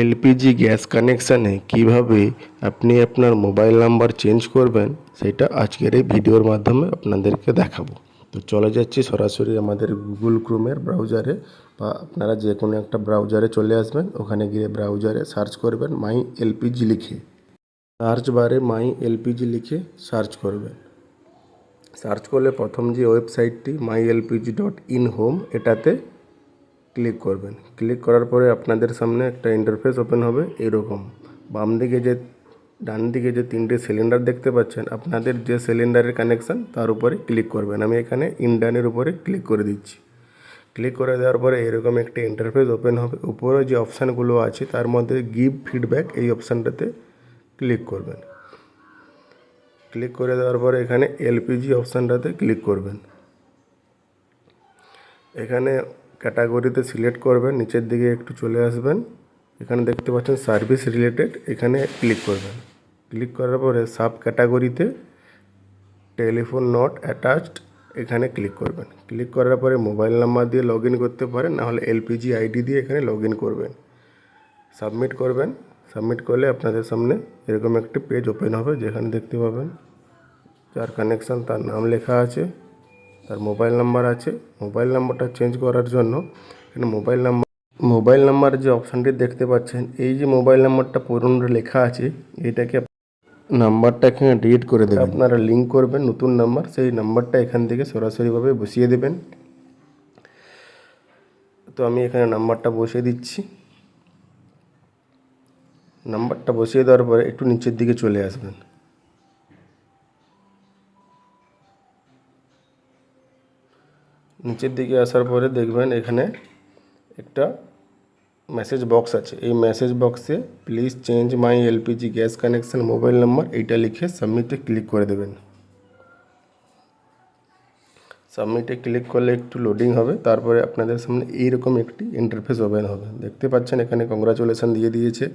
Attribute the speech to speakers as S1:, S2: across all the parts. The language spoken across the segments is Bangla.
S1: এলপিজি গ্যাস কানেকশানে কীভাবে আপনি আপনার মোবাইল নাম্বার চেঞ্জ করবেন, সেটা আজকের এই ভিডিওর মাধ্যমে আপনাদেরকে দেখাবো। তো চলে যাচ্ছি সরাসরি আমাদের গুগল ক্রোমের ব্রাউজারে, বা আপনারা যে কোনো একটা ব্রাউজারে চলে আসবেন, ওখানে গিয়ে ব্রাউজারে সার্চ করবেন মাই এলপিজি লিখে। সার্চ বারে মাই এলপিজি লিখে সার্চ করবেন। সার্চ করলে প্রথম যে ওয়েবসাইটটি, my LPG dot in home, এটাতে ক্লিক করবেন। ক্লিক করার পরে আপনাদের সামনে একটা ইন্টারফেস ওপেন হবে, এরকম। বাম দিকে যে, ডান দিকে যে তিনটে সিলিন্ডার দেখতে পাচ্ছেন, আপনাদের যে সিলিন্ডারের কানেকশান তার উপরে ক্লিক করবেন। আমি এখানে ইন্ডানের উপরে ক্লিক করে দিচ্ছি। ক্লিক করে দেওয়ার পরে এরকম একটি ইন্টারফেস ওপেন হবে। উপরে যে অপশানগুলো আছে, তার মধ্যে গিভ ফিডব্যাক এই অপশানটাতে ক্লিক করবেন। ক্লিক করে দেওয়ার পরে এখানে এলপিজি অপশানটাতে ক্লিক করবেন। এখানে ক্যাটাগরিতে সিলেক্ট করবেন, নিচের দিকে একটু চলে আসবেন। এখানে দেখতে পাচ্ছেন সার্ভিস রিলেটেড, এখানে ক্লিক করবেন। ক্লিক করার পরে সাব ক্যাটাগরিতে টেলিফোন নট অ্যাটাচড, এখানে ক্লিক করবেন। ক্লিক করার পরে মোবাইল নাম্বার দিয়ে লগ করতে পারেন নাহলে এলপিজি আইডি দিয়ে এখানে লগ করবেন। সাবমিট করবেন। সাবমিট করলে আপনাদের সামনে এরকম একটি পেজ ওপেন হবে, যেখানে দেখতে পাবেন যার কানেকশান, তার নাম লেখা আছে। তার মোবাইল নাম্বার আছে। মোবাইল নাম্বারটা চেঞ্জ করার জন্য এখানে মোবাইল নাম্বার মোবাইল নাম্বার যে অপশানটি দেখতে পাচ্ছেন, এই যে মোবাইল নাম্বারটা পুরনো লেখা আছে এটাকে নাম্বারটা এখানে ডিলিট করে দেবেন। আপনারা লিঙ্ক করবেন নতুন নাম্বার সেই নাম্বারটা এখান থেকে সরাসরিভাবে বসিয়ে দেবেন। তো আমি এখানে নাম্বারটা বসিয়ে দিচ্ছি। নাম্বারটা বসিয়ে দেওয়ার পরে একটু নিচের দিকে চলে আসবেন। নিচের দিকে আসার পরে দেখবেন এখানে একটা মেসেজ বক্স আছে। এই মেসেজ বক্সে please change my LPG gas connection mobile number এইটা লিখে সাবমিটে ক্লিক করে দেবেন। সাবমিটে ক্লিক করলে একটু লোডিং হবে, তারপরে আপনাদের সামনে এইরকম একটি ইন্টারফেস ওপেন হবে। দেখতে পাচ্ছেন এখানে কংগ্রাচুলেশন দিয়ে দিয়েছে।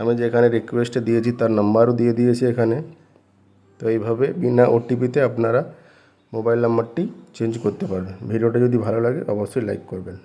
S1: আমি যেখানে রিকোয়েস্টে দিয়েছি, তার নাম্বারও দিয়ে দিয়েছি এখানে। তো এইভাবে বিনা ওটিপিতে আপনারা মোবাইল নাম্বারটি চেঞ্জ করতে পারবেন। ভিডিওটা যদি ভালো লাগে অবশ্যই লাইক করবেন।